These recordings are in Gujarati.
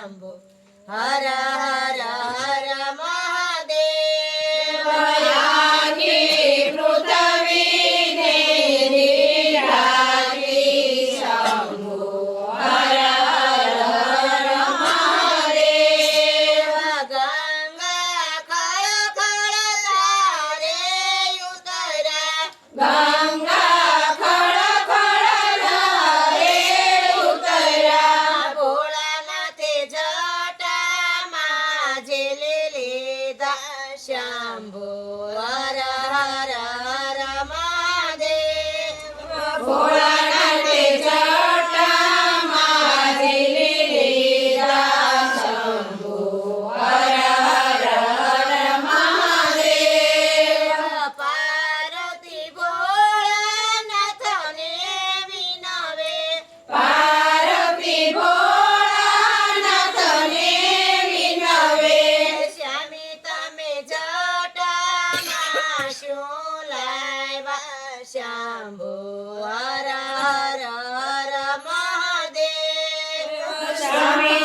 Hara Hara Hara. Jambu. Shambho हर हर हर महादेव स्वामी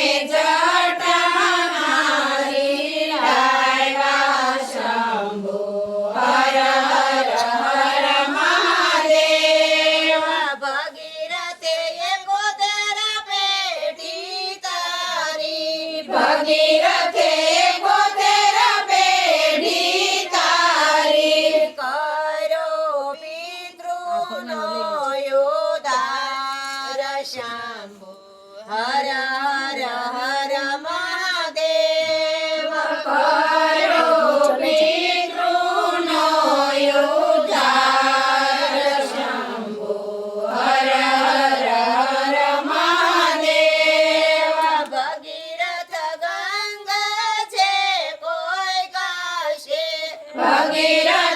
me down. હર હર હર મહાદેવ કરો પિતૃનો ઉદ્ધાર શંભો હર હર હર મહાદેવ ભગીરથ ગંગ છે કોઈ ગાશે ભગીરથ